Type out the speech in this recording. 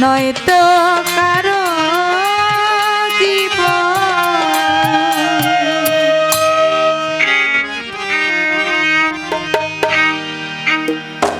নয়তো কারও